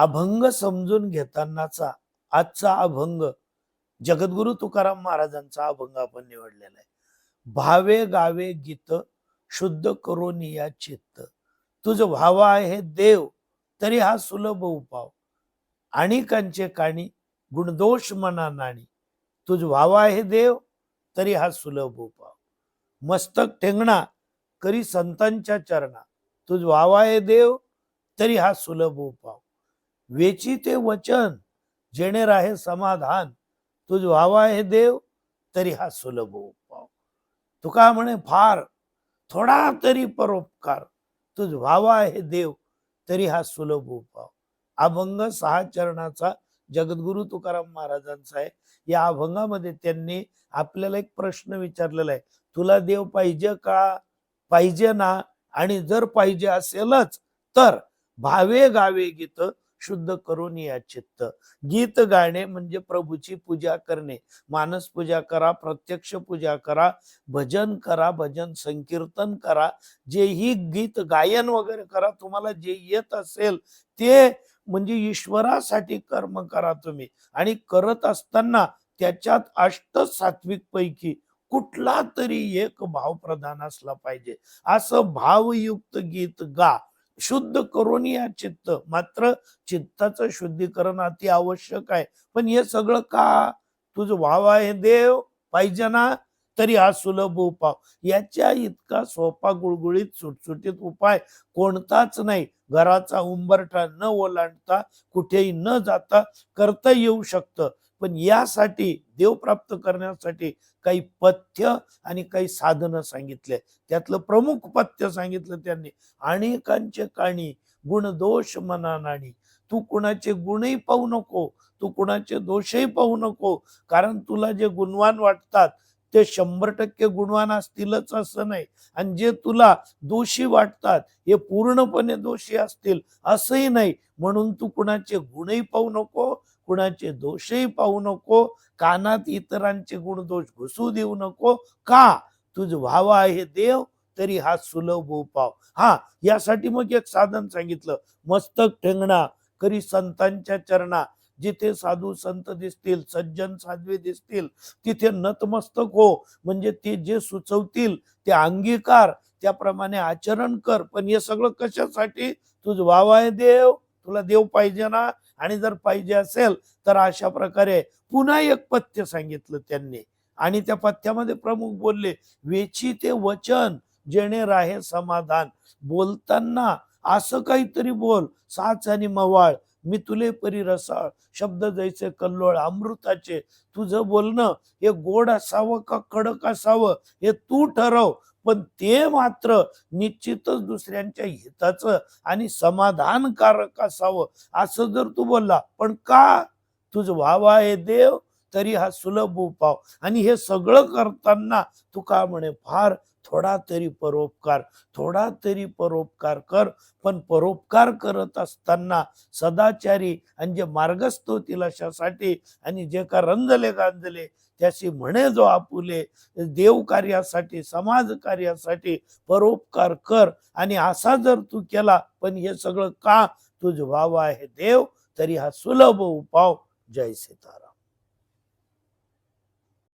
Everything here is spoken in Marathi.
अभंग समजून घेतानाचा आजचा अभंग जगद्गुरु तुकाराम महाराजांचा अभंग आपण निवडलेला आहे. भावे गावे गीत शुद्ध करून या चित्त. तुझ व्हावा आहे देव तरी हा सुलभ उपाव. आणिकांचे काणी गुणदोष मना नाणी. तुझ व्हावा आहे देव तरी हा सुलभ उपाव. मस्तक ठेंगणा करी संतांच्या चरणा. तुझ व्हावा आहे देव तरी हा सुलभ उपाव. वेची ते वचन जेणे राहे समाधान. तुझ व्हावा आहे देव तरी हा सुलभ उपाव. तुका म्हणे फार थोडा तरी परोपकार. तुझ व्हावा आहे देव तरी हा सुलभ उपाव. अभंग सहा चरणाचा जगद्गुरु तुकाराम महाराजांचा आहे. या अभंगामध्ये त्यांनी आपल्याला एक प्रश्न विचारलेला आहे. तुला देव पाहिजे का? पाहिजे ना? आणि जर पाहिजे असेलच तर भावे गावे गीत शुद्ध करून या चित्त. गीत गाणे म्हणजे प्रभूची पूजा करणे. मानस पूजा करा प्रत्यक्ष पूजा करा भजन करा भजन संकीर्तन करा. जे ही गीत गायन वगैरे करा तुम्हाला जे येत असेल ते म्हणजे ईश्वरासाठी कर्म करा तुम्ही. आणि करत असताना त्याच्यात अष्ट सात्विक पैकी कुठला तरी एक भाव प्रधान असला पाहिजे. असं भावयुक्त गीत गा. शुद्ध करून या चित्त. मात्र चित्ताचं शुद्धीकरण अति आवश्यक आहे. पण हे सगळं का? तुझं व्हावा आहे देव पाहिजे ना? तरी हा सुलभ उपाव. याच्या इतका सोपा गुळगुळीत सुटसुटीत उपाय कोणताच नाही. घराचा उंबरठा न ओलांडता कुठेही न जाता करता येऊ शकतं. पण यासाठी देव प्राप्त करण्यासाठी काही पथ्य आणि काही साधनं सांगितले. त्यातलं प्रमुख पथ्य सांगितलं त्यांनी. अनेकांचे काणी गुण दोष मनानाणी. तू कुणाचे गुणही पाहू नको तू कुणाचे दोषही पाहू नको. कारण तुला जे गुणवान वाटतात ते शंभर टक्के गुणवान असतीलच असं नाही. आणि जे तुला दोषी वाटतात हे पूर्णपणे दोषी असतील असंही नाही. म्हणून तू कुणाचे गुणही पाहू नको कुणाचे दोषही पाहू नको कानात इतरांचे गुण दोष घुसू देऊ नको. का? तुझ व्हावा आहे देव तरी हा सुलभ उपाव. हा यासाठी मग एक साधन सांगितलं. मस्तक ठेंगणा करी संतांच्या चरणा जिथे साधू संत दिसतील सज्जन साध्वे दिसतील तिथे नतमस्तक हो. म्हणजे ते जे सुचवतील ते अंगीकार त्याप्रमाणे आचरण कर. पण हे सगळं कशासाठी? तुझ व्हावा आहे देव. तुला देव पाहिजे ना? आणि जर पाहिजे असेल तर अशा प्रकारे पुन्हा एक पथ्य सांगितलं त्यांनी. आणि त्या पथ्यामध्ये प्रमुख बोलले वेची ते वचन जेणे राहे समाधान. बोलताना असं काहीतरी बोल. साच आणि मवाळ. मी तुले परी रसाळ शब्द जायचे कल्लोळ अमृताचे. तुझं बोलणं हे गोड असावं का कडक असावं हे तू ठरव. पण ते मात्र निश्चितच दुसऱ्यांच्या हिताचं आणि समाधानकारक असावं. असं जर तू बोलला पण का? तुझं व्हावा आहे देव. तरी हा सुलभ उपाव. आणि हे सगळं करताना तू का म्हणे फार थोडा तरी परोपकार थोडा तरी परोपकार कर. पण परोपकार करत असताना सदाचारी आणि जे मार्गस्थ होतील अशासाठी आणि जे का रंजले गांजले त्याशी म्हणे जो आपुले देव कार्यासाठी समाज कार्यासाठी परोपकार कर. आणि असा जर तू केला पण हे सगळं का तुझ व्हावं आहे देव? तरी हा सुलभ उपाव. जय सीताराम.